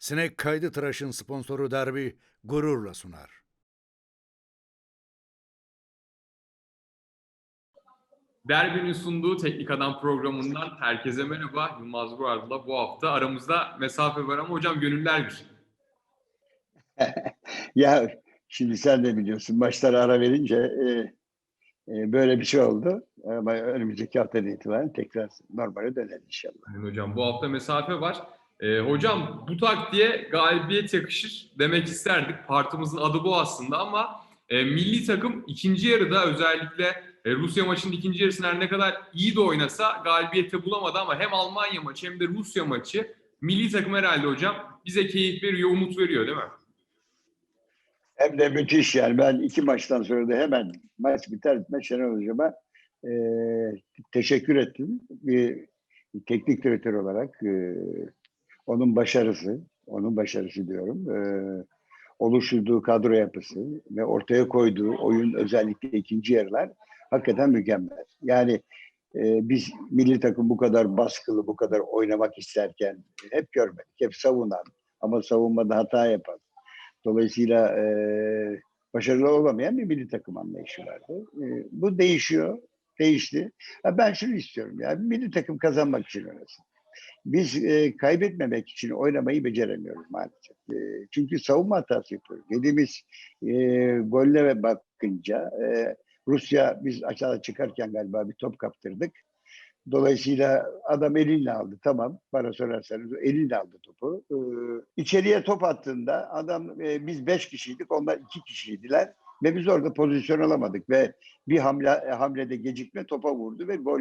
Sinek Kaydı Tıraş'ın sponsoru Derbi gururla sunar. Derbinin sunduğu Teknik Adam programından herkese merhaba. Yılmaz Vural'la bu hafta aramızda mesafe var ama hocam gönüller bir. ya şimdi sen de biliyorsun maçlara ara verince e, e, böyle bir şey oldu. Ama önümüzdeki haftadan itibaren tekrar normale döner inşallah. Yani hocam bu hafta mesafe var. Ee, hocam bu taktiğe galibiyet yakışır demek isterdik. Partimizin adı bu aslında ama e, milli takım ikinci yarıda özellikle e, Rusya maçının ikinci yarısını her ne kadar iyi de oynasa galibiyete bulamadı ama hem Almanya maçı hem de Rusya maçı milli takım herhalde hocam bize keyif veriyor, umut veriyor değil mi? Hem de müthiş yani. Ben iki maçtan sonra da hemen maç biter bitmez Şenol Hocam'a e, teşekkür ettim. Bir teknik direktör olarak e, onun başarısı, onun başarısı diyorum. E, oluşturduğu kadro yapısı ve ortaya koyduğu oyun özellikle ikinci yarılar hakikaten mükemmel. Yani e, biz milli takım bu kadar baskılı, bu kadar oynamak isterken hep görmedik. Hep savunan ama savunmada hata yapan. Dolayısıyla e, başarılı olamayan bir milli takım anlayışı vardı. E, bu değişiyor, değişti. Ben şunu istiyorum ya, milli takım kazanmak için oynasın. Biz e, kaybetmemek için oynamayı beceremiyoruz maalesef. E, çünkü savunma hatası yapıyoruz. Yediğimiz e, golle bakınca e, Rusya biz aşağıda çıkarken galiba bir top kaptırdık. Dolayısıyla adam elinle aldı. Tamam bana sorarsanız elinle aldı topu. Ee, içeriye top attığında adam e, biz beş kişiydik onlar iki kişiydiler. Ve biz orada pozisyon alamadık ve bir hamle hamlede gecikme topa vurdu ve gol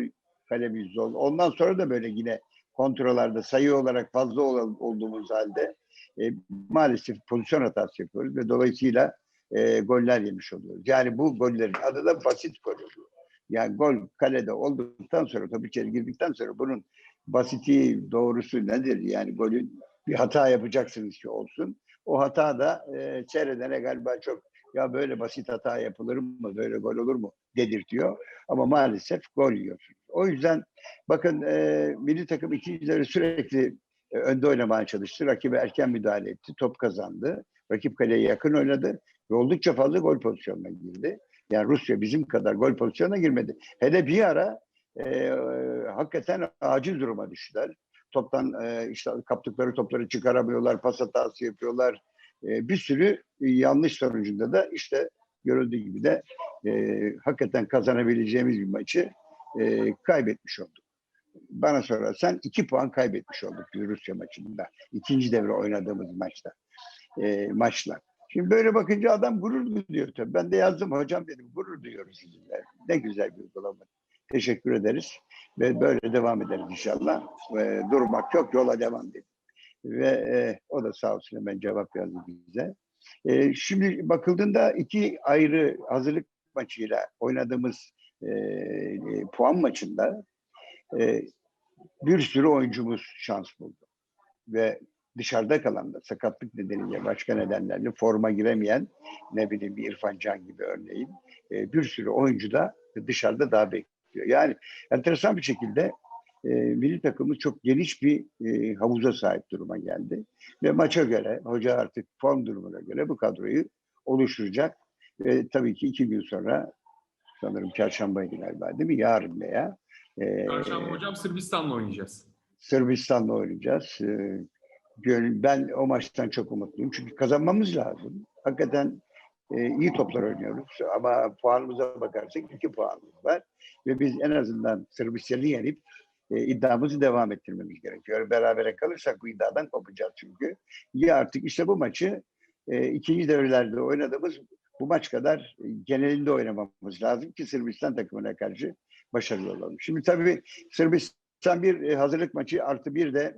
kalemiz oldu. Ondan sonra da böyle yine kontrollerde sayı olarak fazla ol- olduğumuz halde e, maalesef pozisyon hatası yapıyoruz ve dolayısıyla e, goller yemiş oluyoruz. Yani bu gollerin adı da basit gol oluyor. Yani gol kalede olduktan sonra top içeri girdikten sonra bunun basiti doğrusu nedir? Yani golün bir hata yapacaksınız ki olsun. O hata da e, seyredene galiba çok ya böyle basit hata yapılır mı? Böyle gol olur mu? dedirtiyor. Ama maalesef gol yiyorsunuz. O yüzden bakın e, milli takım ikincileri sürekli e, önde oynamaya çalıştı. Rakibe erken müdahale etti. Top kazandı. Rakip kaleye yakın oynadı. Ve oldukça fazla gol pozisyonuna girdi. Yani Rusya bizim kadar gol pozisyonuna girmedi. Hele bir ara e, hakikaten acil duruma düştüler. Toptan e, işte kaptıkları topları çıkaramıyorlar, pas hatası yapıyorlar. E, bir sürü yanlış sonucunda da işte görüldüğü gibi de e, hakikaten kazanabileceğimiz bir maçı e, kaybetmiş olduk. Bana sorarsan iki puan kaybetmiş olduk Rusya maçında. İkinci devre oynadığımız maçta. E, maçla. Şimdi böyle bakınca adam gurur duyuyor tabii. Ben de yazdım hocam dedim gurur duyuyoruz sizinle. Ne güzel bir uygulama. Teşekkür ederiz. Ve böyle devam ederiz inşallah. Ve durmak yok yola devam dedim. Ve e, o da sağ olsun hemen cevap yazdı bize. E, şimdi bakıldığında iki ayrı hazırlık maçıyla oynadığımız e, e, puan maçında e, bir sürü oyuncumuz şans buldu. Ve dışarıda kalan da sakatlık nedeniyle başka nedenlerle forma giremeyen ne bileyim bir İrfan Can gibi örneğin e, bir sürü oyuncu da dışarıda daha bekliyor. Yani enteresan bir şekilde e, milli takımımız çok geniş bir e, havuza sahip duruma geldi. Ve maça göre, hoca artık form durumuna göre bu kadroyu oluşturacak. Ve tabii ki iki gün sonra sanırım çarşambaydı galiba değil mi? Yarın veya e, Çarşamba hocam Sırbistan'la oynayacağız. Sırbistan'la oynayacağız. E, gönül- ben o maçtan çok umutluyum. Çünkü kazanmamız lazım. Hakikaten e, iyi toplar oynuyoruz. Ama puanımıza bakarsak iki puanımız var. Ve biz en azından Sırbistan'ı yenip e, iddiamızı devam ettirmemiz gerekiyor. Berabere kalırsak bu iddiadan kopacağız çünkü. Ya artık işte bu maçı e, ikinci devrelerde oynadığımız bu maç kadar e, genelinde oynamamız lazım ki Sırbistan takımına karşı başarılı olalım. Şimdi tabii Sırbistan bir e, hazırlık maçı artı bir de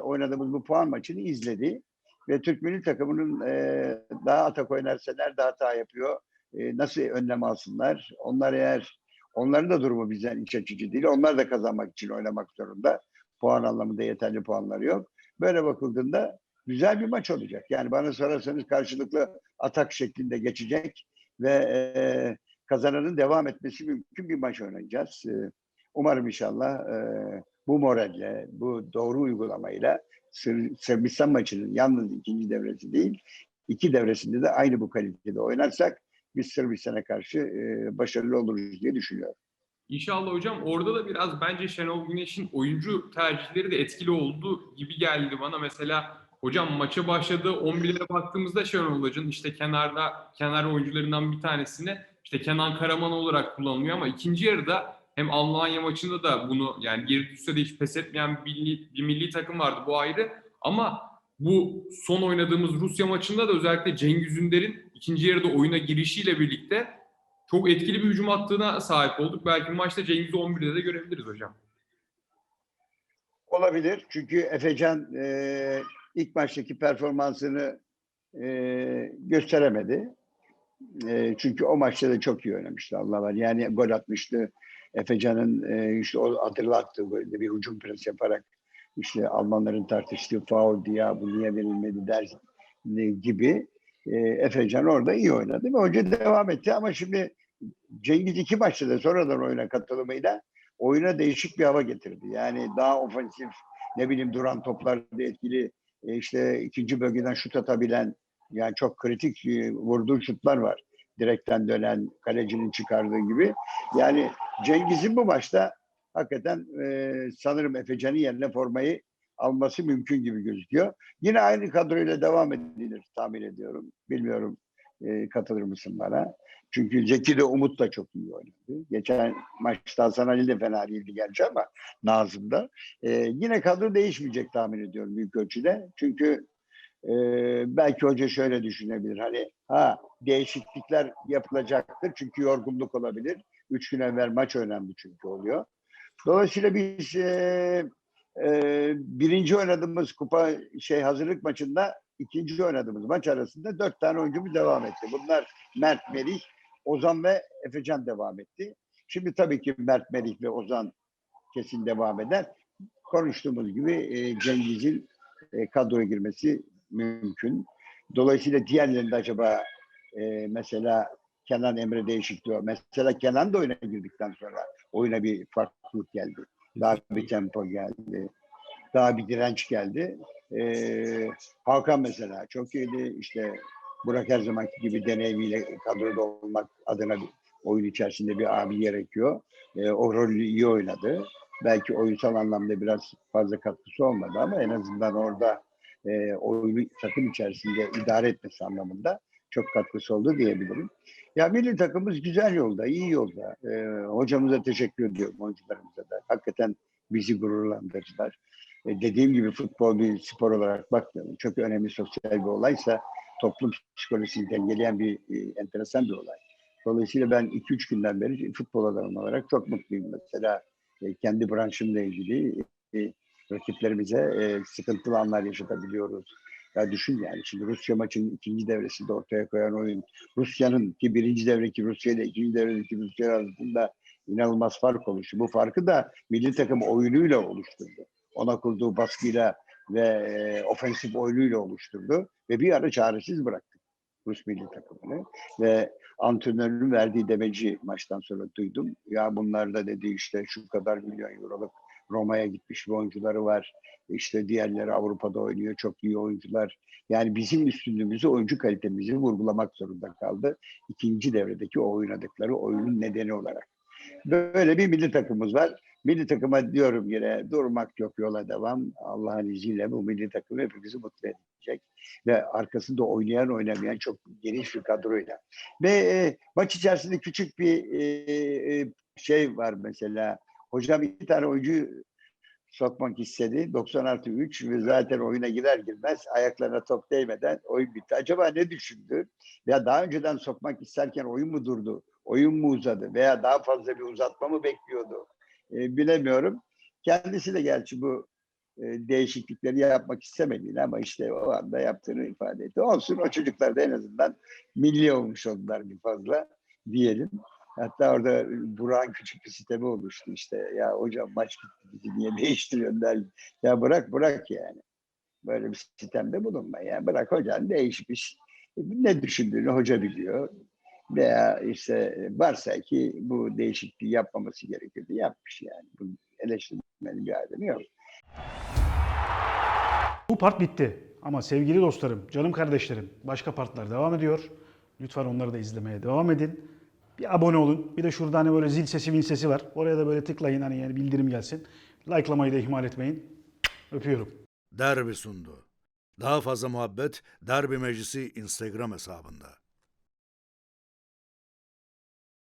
oynadığımız bu puan maçını izledi. Ve Türk milli takımının daha atak oynarsa nerede hata yapıyor, nasıl önlem alsınlar. Onlar eğer onların da durumu bizden iç açıcı değil. Onlar da kazanmak için oynamak zorunda. Puan anlamında yeterli puanları yok. Böyle bakıldığında güzel bir maç olacak. Yani bana sorarsanız karşılıklı atak şeklinde geçecek ve e, kazananın devam etmesi mümkün bir maç oynayacağız. E, umarım inşallah e, bu moralle, bu doğru uygulamayla Sır- Sırbistan maçının yalnız ikinci devresi değil, iki devresinde de aynı bu kalitede oynarsak biz Sırbistan'a karşı e, başarılı oluruz diye düşünüyorum. İnşallah hocam orada da biraz bence Şenol Güneş'in oyuncu tercihleri de etkili oldu gibi geldi bana. Mesela hocam maça başladığı 11'e baktığımızda Şenol Hoca'nın işte kenarda kenar oyuncularından bir tanesini işte Kenan Karaman olarak kullanılıyor ama ikinci yarıda hem Almanya maçında da bunu yani geri düşse de hiç pes etmeyen bir milli, bir milli takım vardı bu ayrı. Ama bu son oynadığımız Rusya maçında da özellikle Cengiz Ünder'in ikinci yarıda oyuna girişiyle birlikte çok etkili bir hücum hattına sahip olduk. Belki maçta Cengiz'i 11'de de görebiliriz hocam. Olabilir. Çünkü Efecan e, ilk maçtaki performansını e, gösteremedi. E, çünkü o maçta da çok iyi oynamıştı Allah var. Yani gol atmıştı. Efecan'ın e, işte o hatırlattığı golde bir hücum pres yaparak işte Almanların tartıştığı faul diye "Ya bu niye verilmedi der e, gibi e, Efecan orada iyi oynadı ve hoca devam etti ama şimdi Cengiz iki da sonradan oyuna katılımıyla oyuna değişik bir hava getirdi. Yani daha ofensif, ne bileyim duran toplarda etkili, e, işte ikinci bölgeden şut atabilen, yani çok kritik e, vurduğu şutlar var. Direkten dönen, kalecinin çıkardığı gibi. Yani Cengiz'in bu maçta hakikaten e, sanırım Efecan'ın yerine formayı alması mümkün gibi gözüküyor. Yine aynı kadroyla devam edilir tahmin ediyorum. Bilmiyorum e, katılır mısın bana? Çünkü Zeki de Umut da çok iyi oynadı. Geçen maçta Hasan Ali de fena değildi gerçi ama Nazım'da. Ee, yine kadro değişmeyecek tahmin ediyorum büyük ölçüde. Çünkü e, belki hoca şöyle düşünebilir. Hani ha değişiklikler yapılacaktır çünkü yorgunluk olabilir. Üç gün evvel maç önemli çünkü oluyor. Dolayısıyla biz e, e, birinci oynadığımız kupa şey hazırlık maçında ikinci oynadığımız maç arasında dört tane oyuncumuz devam etti. Bunlar Mert Melih, Ozan ve Efecan devam etti. Şimdi tabii ki Mert Melih ve Ozan kesin devam eder. Konuştuğumuz gibi e, Cengiz'in e, kadroya girmesi mümkün. Dolayısıyla diğerlerinde acaba e, mesela Kenan Emre değişikliği. Mesela Kenan da oyuna girdikten sonra oyuna bir farklılık geldi. Daha bir tempo geldi. Daha bir direnç geldi. Ee, Hakan mesela çok iyiydi. İşte Burak her zamanki gibi deneyimiyle kadroda olmak adına bir oyun içerisinde bir abi gerekiyor. Ee, o rolü iyi oynadı. Belki oyunsal anlamda biraz fazla katkısı olmadı ama en azından orada e, oyunu takım içerisinde idare etmesi anlamında çok katkısı oldu diyebilirim. Ya milli takımımız güzel yolda, iyi yolda. Ee, hocamıza teşekkür ediyorum, oyuncularımıza da. Hakikaten bizi gururlandırdılar. E, dediğim gibi futbol bir spor olarak bakmıyorum. Çok önemli sosyal bir olaysa toplum psikolojisini dengeleyen bir e, enteresan bir olay. Dolayısıyla ben 2-3 günden beri futbol adamı olarak çok mutluyum. Mesela e, kendi branşımla ilgili e, rakiplerimize e, sıkıntılı anlar yaşatabiliyoruz. Ya düşün yani şimdi Rusya maçının ikinci devresinde ortaya koyan oyun. Rusya'nın ki birinci devreki Rusya ile ikinci devredeki Rusya arasında inanılmaz fark oluştu. Bu farkı da milli takım oyunuyla oluşturdu. Ona kurduğu baskıyla ve e, ofensif oyunuyla oluşturdu. Ve bir ara çaresiz bıraktı Rus milli takımını. Ve antrenörün verdiği demeci maçtan sonra duydum. Ya bunlar da dedi işte şu kadar milyon euroluk Roma'ya gitmiş bir oyuncuları var. İşte diğerleri Avrupa'da oynuyor. Çok iyi oyuncular. Yani bizim üstünlüğümüzü, oyuncu kalitemizi vurgulamak zorunda kaldı. İkinci devredeki o oynadıkları oyunun nedeni olarak. Böyle bir milli takımımız var. Milli takıma diyorum yine durmak yok yola devam. Allah'ın izniyle bu milli takım hepimizi mutlu edecek. Ve arkasında oynayan oynamayan çok geniş bir kadroyla. Ve e, maç içerisinde küçük bir e, e, şey var mesela. Hocam iki tane oyuncu sokmak istedi. 90 artı 3 ve zaten oyuna girer girmez ayaklarına top değmeden oyun bitti. Acaba ne düşündü? Ya daha önceden sokmak isterken oyun mu durdu? Oyun mu uzadı? Veya daha fazla bir uzatma mı bekliyordu? E, bilemiyorum. Kendisi de gerçi bu e, değişiklikleri yapmak istemediğini ama işte o anda yaptığını ifade etti. Olsun o çocuklar da en azından milli olmuş oldular bir fazla diyelim. Hatta orada Burak'ın küçük bir sistemi oluştu işte. Ya hocam maç gitti bizi niye değiştiriyorsun der. Ya bırak bırak yani. Böyle bir sistemde bulunma. Yani bırak hocan değişmiş. Ne düşündüğünü hoca biliyor. Veya işte varsa ki bu değişikliği yapmaması gerekirdi. Yapmış yani. Bu eleştirmenin bir alemi yok. Bu part bitti. Ama sevgili dostlarım, canım kardeşlerim, başka partlar devam ediyor. Lütfen onları da izlemeye devam edin. Bir abone olun. Bir de şurada hani böyle zil sesi, min sesi var. Oraya da böyle tıklayın hani yani bildirim gelsin. Like'lamayı da ihmal etmeyin. Öpüyorum. Derbi sundu. Daha fazla muhabbet Derbi Meclisi Instagram hesabında.